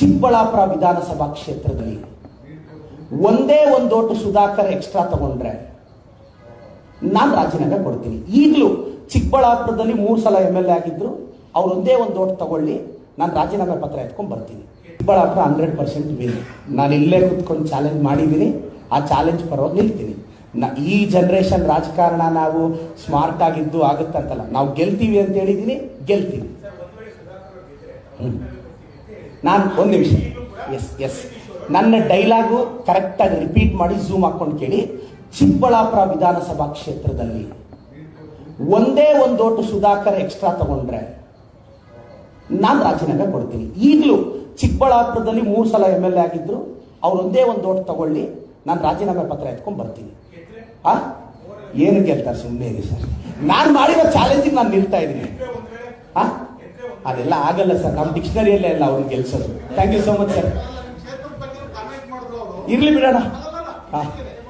ಚಿಕ್ಕಬಳ್ಳಾಪುರ ವಿಧಾನಸಭಾ ಕ್ಷೇತ್ರದಲ್ಲಿ ಒಂದೇ ಒಂದು ಓಟು ಸುಧಾಕರ್ ಎಕ್ಸ್ಟ್ರಾ ತಗೊಂಡ್ರೆ ನಾನು ರಾಜೀನಾಮೆ ಕೊಡ್ತೀನಿ. ಈಗಲೂ ಚಿಕ್ಕಬಳ್ಳಾಪುರದಲ್ಲಿ ಮೂರು ಸಲ ಎಂ ಎಲ್ ಎ ಆಗಿದ್ರು, ಅವ್ರು ಒಂದೇ ಒಂದು ಓಟ್ ತಗೊಳ್ಳಿ, ನಾನು ರಾಜೀನಾಮೆ ಪತ್ರ ಎತ್ಕೊಂಡು ಬರ್ತೀನಿ. ಚಿಕ್ಕಬಳ್ಳಾಪುರ ಹಂಡ್ರೆಡ್ ಪರ್ಸೆಂಟ್ ವಿನ್ ನಾನು ಇಲ್ಲೇ ಕುತ್ಕೊಂಡು ಚಾಲೆಂಜ್ ಮಾಡಿದ್ದೀನಿ ಆ ಚಾಲೆಂಜ್ ಪರವಾಗಿ ನಿಲ್ತೀನಿ. ನ, ಈ ಜನ್ರೇಷನ್ ರಾಜಕಾರಣ ನಾವು ಸ್ಮಾರ್ಟ್ ಆಗಿದ್ದು ಆಗುತ್ತಂತಲ್ಲ, ನಾವು ಗೆಲ್ತೀವಿ ಅಂತ ಹೇಳಿದ್ದೀನಿ ಗೆಲ್ತೀವಿ ಹ್ಮ್. ನಾನು ಒಂದು ನಿಮಿಷ. ಎಸ್ ಎಸ್ ನನ್ನ ಡೈಲಾಗು ಕರೆಕ್ಟಾಗಿ ರಿಪೀಟ್ ಮಾಡಿ ಝೂಮ್ ಹಾಕೊಂಡು ಕೇಳಿ. ಚಿಕ್ಕಬಳ್ಳಾಪುರ ವಿಧಾನಸಭಾ ಕ್ಷೇತ್ರದಲ್ಲಿ ಒಂದೇ ಒಂದು ಓಟು ಸುಧಾಕರ್ ಎಕ್ಸ್ಟ್ರಾ ತಗೊಂಡ್ರೆ ನಾನು ರಾಜೀನಾಮೆ ಕೊಡ್ತೀನಿ. ಈಗಲೂ ಚಿಕ್ಕಬಳ್ಳಾಪುರದಲ್ಲಿ ಮೂರು ಸಲ ಎಂ ಎಲ್ ಎ ಆಗಿದ್ರು. ಅವ್ರು ಒಂದೇ ಒಂದು ಓಟ್ ತಗೊಳ್ಳಿ, ನಾನು ರಾಜೀನಾಮೆ ಪತ್ರ ಎತ್ಕೊಂಡು ಬರ್ತೀನಿ. ಆ? ಏನು ಗೆಲ್ತಾರೆ ಸುಮ್ಮನೆ ಸರ್. ನಾನು ಮಾಡಿರೋ ಚಾಲೆಂಜಿಗೆ ನಾನು ನಿಲ್ತಾ ಇದ್ದೀನಿ. ಆ? ಅದೆಲ್ಲ ಆಗಲ್ಲ ಸರ್. ನಮ್ಮ ಡಿಕ್ಷನರಿಯಲ್ಲೇ ಅಲ್ಲ ಅವ್ರಿಗೆ ಗೆಲ್ಸೋದು thank you so much sir ಇರ್ಲಿ ಬಿಡೋಣ. ಹಾ.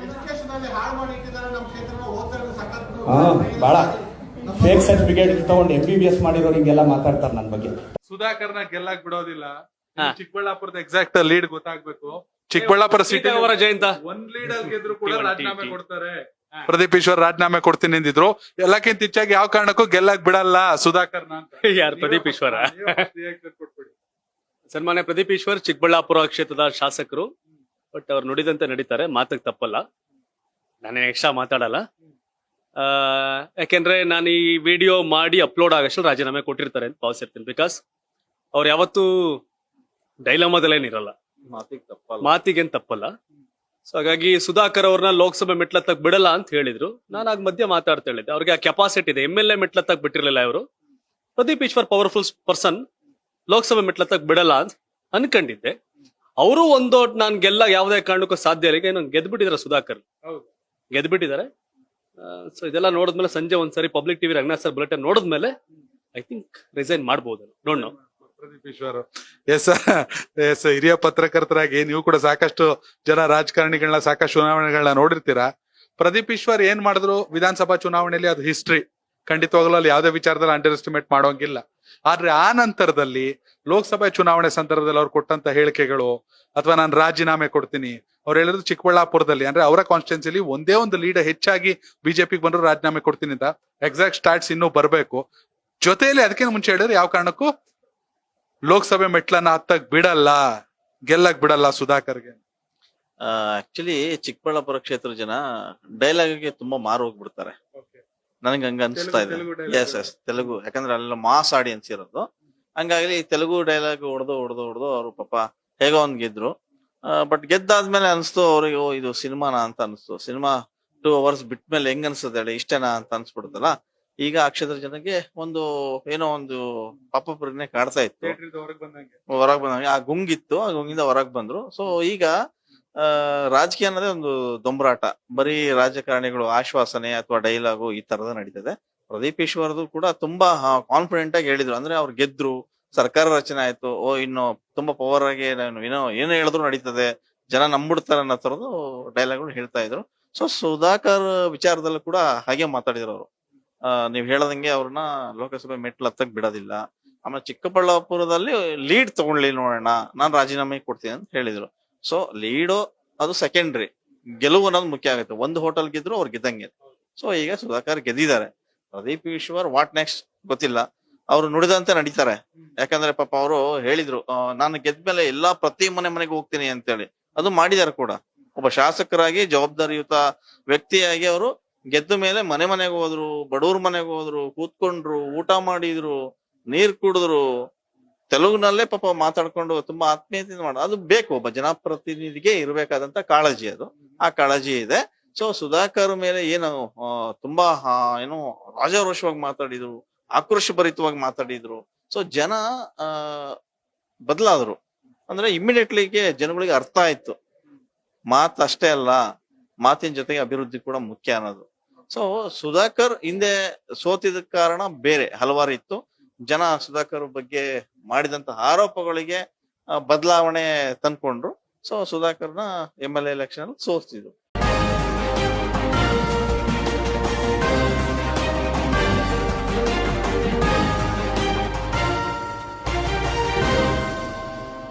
ಎಜುಕೇಶನ್ ಅಲ್ಲಿ. ಹಾಳು ಮಾಡಿ ಇಟ್ಟಿದ್ದಾರೆ ನಮ್ಮ ಕ್ಷೇತ್ರ ಓದ್ತಾರೆ ಸಖತ್ ಹಾ ಭಾಳ ಫೇಕ್ ಸರ್ಟಿಫಿಕೇಟ್ ತಗೊಂಡು ಎಂ ಬಿ ಬಿ ಎಸ್ ಮಾಡಿರೋರು ಹಿಂಗೆಲ್ಲ ಮಾತಾಡ್ತಾರೆ ನನ್ನ ಬಗ್ಗೆ. ಸುಧಾಕರ್ನ ಗೆಲ್ಲಕ್ ಬಿಡೋದಿಲ್ಲ. ಚಿಕ್ಕಬಳ್ಳಾಪುರದ ಎಕ್ಸಾಕ್ಟ್ ಲೀಡ್ ಗೊತ್ತಾಗ್ಬೇಕು. ಚಿಕ್ಕಬಳ್ಳಾಪುರ ಸಿಟಿ ಅವರ ಜಯಂತ. ಒಂದ್ ಲೀಡ್ ಅಲ್ಲಿ ಗೆದ್ರು ಕೂಡ T1, ರಾಜೀನಾಮೆ ಕೊಡ್ತಾರೆ. ಪ್ರದೀಪ್ ಈಶ್ವರ್ ರಾಜೀನಾಮೆ ಕೊಡ್ತೀನಿ ಎಂದಿದ್ರು ಎಲ್ಲಕ್ಕಿಂತ ಹೆಚ್ಚಾಗಿ ಯಾವ ಕಾರಣಕ್ಕೂ ಗೆಲ್ಲಕ್ ಬಿಡಲ್ಲ ಸುಧಾಕರ್ ಅಂತ ಯಾರು ಪ್ರದೀಪ್ ಈಶ್ವರ. ಸನ್ಮಾನ್ಯ ಪ್ರದೀಪ್ ಈಶ್ವರ್ ಚಿಕ್ಕಬಳ್ಳಾಪುರ ಕ್ಷೇತ್ರದ ಶಾಸಕರು. ಬಟ್ ಅವ್ರು ನುಡಿದಂತೆ ನಡೀತಾರೆ ಮಾತಕ್ಕೆ ತಪ್ಪಲ್ಲ. ನಾನೇನು ಎಕ್ಸ್ಟ್ರಾ ಮಾತಾಡಲ್ಲ. ಆ, ಯಾಕೆಂದ್ರೆ ನಾನು ಈ ವಿಡಿಯೋ ಮಾಡಿ ಅಪ್ಲೋಡ್ ಆಗಷ್ಟು ರಾಜೀನಾಮೆ ಕೊಟ್ಟಿರ್ತಾರೆ ಅಂತ ಭಾವಿಸಿರ್ತೀನಿ ಬಿಕಾಸ್ ಅವ್ರು ಯಾವತ್ತೂ ತಪ್ಪಲ್ಲ. ಮಾತಿಗೇನ್ ತಪ್ಪಲ್ಲ. ಸೊ ಹಾಗಾಗಿ ಸುಧಾಕರ್ ಅವ್ರನ್ನ ಲೋಕಸಭೆ ಮೆಟ್ಲತ್ತಕ್ ಬಿಡಲ್ಲ ಅಂತ ಹೇಳಿದ್ರು. ನಾನು ಆಗ ಮಧ್ಯ ಮಾತಾಡ್ತಾ ಹೇಳಿದ್ದೆ ಅವ್ರಿಗೆ ಆ ಕೆಪಾಸಿಟಿ ಇದೆ. ಎಂ ಎಲ್ ಎ ಮೆಟ್ಲತ್ತಕ್ ಬಿಟ್ಟಿರಲಿಲ್ಲ ಇವರು. ಪ್ರದೀಪ್ ಈಶ್ವರ್ ಪವರ್ಫುಲ್ ಪರ್ಸನ್ ಲೋಕಸಭೆ ಮೆಟ್ಲತ್ತಕ್ ಬಿಡಲ್ಲ ಅಂತ ಅನ್ಕೊಂಡಿದ್ದೆ. ಅವರು ಒಂದೋಟ್ ನಾನು ಗೆಲ್ಲ ಯಾವುದೇ ಕಾರಣಕ್ಕೂ ಸಾಧ್ಯ ಇಲ್ಲ. ಈಗ ಗೆದ್ಬಿಟ್ಟಿದಾರೆ ಗೆದ್ಬಿಟ್ಟಿದ್ದಾರೆ ಸುಧಾಕರ್ ಗೆದ್ಬಿಟ್ಟಿದ್ದಾರೆ ಸೊ ಇದೆಲ್ಲ ನೋಡಿದ್ಮೇಲೆ ಸಂಜೆ ಒಂದ್ಸರಿ public TV Ranganath sir bulletin ನೋಡಿದ್ಮೇಲೆ ಐ ಥಿಂಕ್ ರಿಸೈನ್ ಮಾಡ್ಬೋದು. Don't know Pradeep Eshwar. Yes yes ಹಿರಿಯ ಪತ್ರಕರ್ತರಾಗಿ ನೀವು ಕೂಡ ಸಾಕಷ್ಟು ಜನ ರಾಜಕಾರಣಿಗಳನ್ನ, ಸಾಕಷ್ಟು ಚುನಾವಣೆಗಳನ್ನ ನೋಡಿರ್ತೀರಾ? ಪ್ರದೀಪ್ ಈಶ್ವರ್ ಏನ್ ಮಾಡಿದ್ರು? ವಿಧಾನಸಭಾ ಚುನಾವಣೆಯಲ್ಲಿ ಅದು ಹಿಸ್ಟ್ರಿ ಖಂಡಿತವಾಗ್ಲೂ ಅಲ್ಲಿ ಯಾವುದೇ ವಿಚಾರದಲ್ಲಿ ಅಂಡರ್ ಎಸ್ಟಿಮೇಟ್ ಮಾಡೋಂಗಿಲ್ಲ ಆದ್ರೆ ಆ ನಂತರದಲ್ಲಿ ಲೋಕಸಭೆ ಚುನಾವಣೆ ಸಂದರ್ಭದಲ್ಲಿ ಅವ್ರು ಕೊಟ್ಟಂತ ಹೇಳಿಕೆಗಳು, ಅಥವಾ ನಾನು ರಾಜೀನಾಮೆ ಕೊಡ್ತೀನಿ, ಅವ್ರು ಹೇಳಿದ್ರು ಚಿಕ್ಕಬಳ್ಳಾಪುರದಲ್ಲಿ, ಅಂದ್ರೆ ಅವರ ಕಾನ್ಸ್ಟಿಟ್ಯೂನ್ಸಿಲಿ ಒಂದೇ ಒಂದು ಲೀಡ್ ಹೆಚ್ಚಾಗಿ ಬಿಜೆಪಿಗೆ ಬಂದ್ರು ರಾಜೀನಾಮೆ ಕೊಡ್ತೀನಿ ಅಂತ. ಎಕ್ಸಾಕ್ಟ್ ಸ್ಟಾರ್ಟ್ಸ್ ಇನ್ನೂ ಬರಬೇಕು. ಜೊತೆಯಲ್ಲಿ ಅದಕ್ಕಿಂತ ಮುಂಚೆ ಹೇಳಿದ್ರೆ ಯಾವ ಕಾರಣಕ್ಕೂ ಲೋಕಸಭೆ ಮೆಟ್ಲನ್ನ ಹತ್ತಕ್ ಬಿಡಲ್ಲ ಗೆಲ್ಲಕ್ ಬಿಡಲ್ಲ ಸುಧಾಕರ್ಗೆ. ಆಕ್ಚುಲಿ ಚಿಕ್ಕಬಳ್ಳಾಪುರ ಕ್ಷೇತ್ರ ಜನ ಡೈಲಾಗ್ಗೆ ತುಂಬಾ ಮಾರು ಹೋಗ್ಬಿಡ್ತಾರೆ. ನನಗೆ ಹಂಗ ಅನ್ಸ್ತಾ ಇದೆ. Yes yes Telugu. ಯಾಕಂದ್ರೆ ಅಲ್ಲೆಲ್ಲ ಮಾಸ್ ಆಡಿಯನ್ಸ್ ಇರೋದು. ಹಂಗಾಗಿ ತೆಲುಗು ಡೈಲಾಗ್ ಹೊಡೆದು ಹೊಡೆದು ಹೊಡೆದು ಅವರು ಪಾಪ ಹೇಗೋ ಒಂದ್ ಗೆದ್ರು. ಬಟ್ ಗೆದ್ದಾದ್ಮೇಲೆ ಅನಿಸ್ತು ಅವ್ರಿಗೆ ಓ, ಇದು ಸಿನಿಮಾನ? ಅಂತ ಅನಿಸ್ತು. ಸಿನಿಮಾ ಟೂ ಅವರ್ಸ್ ಬಿಟ್ಮೇಲೆ ಹೆಂಗ್ ಅನ್ಸುತ್ತೆ ಹೇಳಿ ಇಷ್ಟೇನಾ? ಅಂತ ಅನ್ಸ್ಬಿಡುತ್ತಲ್ಲ ಈಗ ಅಕ್ಷತ್ರ ಜನಕ್ಕೆ ಒಂದು ಏನೋ ಒಂದು ಪಾಪ ಪ್ರಜ್ಞೆ ಕಾಡ್ತಾ ಇತ್ತು. ಹೊರಗ್ ಬಂದಾಗ. ಆ ಗುಂಗಿತ್ತು. ಆ ಗುಂಗಿಂದ ಹೊರಗ್ ಬಂದ್ರು. ಸೊ ಈಗ ಆ ರಾಜಕೀಯ ಅನ್ನೋದೇ ಒಂದು ದೊಂಬರಾಟ. ಬರೀ ರಾಜಕಾರಣಿಗಳು ಆಶ್ವಾಸನೆ ಅಥವಾ ಡೈಲಾಗು ಈ ತರದ ನಡೀತದೆ. ಪ್ರದೀಪ್ ಈಶ್ವರದು ಕೂಡ ತುಂಬಾ ಕಾನ್ಫಿಡೆಂಟ್ ಆಗಿ ಹೇಳಿದ್ರು. ಅಂದ್ರೆ ಅವ್ರು ಗೆದ್ರು ಸರ್ಕಾರ ರಚನೆ ಆಯ್ತು. ಓ ಇನ್ನು ತುಂಬಾ ಪವರ್ ಆಗಿ ಏನೋ ಏನೋ ಏನೇ ಹೇಳಿದ್ರು ನಡೀತದೆ. ಜನ ನಂಬಿಡ್ತಾರೆ ಅನ್ನೋ ತರದ್ದು ಡೈಲಾಗ್ಗಳು ಹೇಳ್ತಾ ಇದ್ರು. ಸೊ ಸುಧಾಕರ್ ವಿಚಾರದಲ್ಲೂ ಕೂಡ ಹಾಗೆ ಮಾತಾಡಿದ್ರು ಅವರು. ನೀವ್ ಹೇಳದಂಗೆ ಅವ್ರನ್ನ ಲೋಕಸಭೆ ಮೆಟ್ಲು ಹತ್ತಕ್ ಬಿಡೋದಿಲ್ಲ. ಆಮೇಲೆ ಚಿಕ್ಕಬಳ್ಳಾಪುರದಲ್ಲಿ ಲೀಡ್ ತಗೊಳ್ಳಿ ನೋಡೋಣ, ನಾನ್ ರಾಜೀನಾಮೆ ಕೊಡ್ತೀನಿ ಅಂತ ಹೇಳಿದ್ರು. ಸೊ ಲೀಡು ಅದು ಸೆಕೆಂಡ್ರಿ ಗೆಲುವು ಅನ್ನೋದು ಮುಖ್ಯ ಆಗುತ್ತೆ. ಒಂದು ಹೋಟೆಲ್ ಗೆದ್ರು ಅವ್ರು ಗೆದ್ದಂಗೆ. ಸೊ ಈಗ ಸುಧಾಕರ್ ಗೆದ್ದಿದ್ದಾರೆ. ಪ್ರದೀಪ್ ಈಶ್ವರ್ ವಾಟ್ ನೆಕ್ಸ್ಟ್ ಗೊತ್ತಿಲ್ಲ. ಅವ್ರು ನುಡಿದಂತೆ ನಡೀತಾರೆ. ಯಾಕಂದ್ರೆ ಪಾಪ ಅವರು ಹೇಳಿದ್ರು ನಾನು ಗೆದ್ಮೇಲೆ ಎಲ್ಲಾ ಪ್ರತಿ ಮನೆ ಮನೆಗೆ ಹೋಗ್ತೀನಿ ಅಂತೇಳಿ. ಅದು ಮಾಡಿದಾರೆ ಕೂಡ. ಒಬ್ಬ ಶಾಸಕರಾಗಿ ಜವಾಬ್ದಾರಿಯುತ ವ್ಯಕ್ತಿಯಾಗಿ ಅವರು ಗೆದ್ದ ಮೇಲೆ ಮನೆ ಮನೆಗೆ ಹೋದ್ರು, ಬಡವ್ರ ಮನೆಗೆ ಹೋದ್ರು, ಕೂತ್ಕೊಂಡ್ರು, ಊಟ ಮಾಡಿದ್ರು, ನೀರ್ ಕುಡಿದ್ರು, ತೆಲುಗುನಲ್ಲೇ ಪಾಪ ಮಾತಾಡ್ಕೊಂಡು ತುಂಬಾ ಆತ್ಮೀಯತೆಯಿಂದ ಮಾಡ, ಅದು ಬೇಕು, ಒಬ್ಬ ಜನಪ್ರತಿನಿಧಿಗೆ ಇರಬೇಕಾದಂತ ಕಾಳಜಿ ಅದು. ಆ ಕಾಳಜಿ ಇದೆ. ಸೊ ಸುಧಾಕರ್ ಮೇಲೆ ಏನು ತುಂಬಾ ಏನು ರಾಜಾರೋಷವಾಗಿ ಮಾತಾಡಿದ್ರು ಆಕ್ರೋಶ ಭರಿತವಾಗಿ ಮಾತಾಡಿದ್ರು. ಸೊ ಜನ, ಆ, ಬದಲಾದ್ರು. ಅಂದ್ರೆ ಇಮಿಡಿಯೇಟ್ಲಿಗೆ ಜನಗಳಿಗೆ ಅರ್ಥ ಆಯ್ತು. ಮಾತಷ್ಟೇ ಅಲ್ಲ, ಮಾತಿನ ಜೊತೆಗೆ ಅಭಿವೃದ್ಧಿ ಕೂಡ ಮುಖ್ಯ ಅನ್ನೋದು. ಸೊ ಸುಧಾಕರ್ ಹಿಂದೆ ಸೋತಿದ ಕಾರಣ ಬೇರೆ ಹಲವಾರು ಇತ್ತು. ಜನ ಸುಧಾಕರ್ ಬಗ್ಗೆ ಮಾಡಿದಂತ ಆರೋಪಗಳಿಗೆ ಬದಲಾವಣೆ ತಂದ್ಕೊಂಡ್ರು. ಸೊ ಸುಧಾಕರ್ನ ಎಂ ಎಲ್ ಎಲೆಕ್ಷನ್ ಸೋತಿದ್ರು.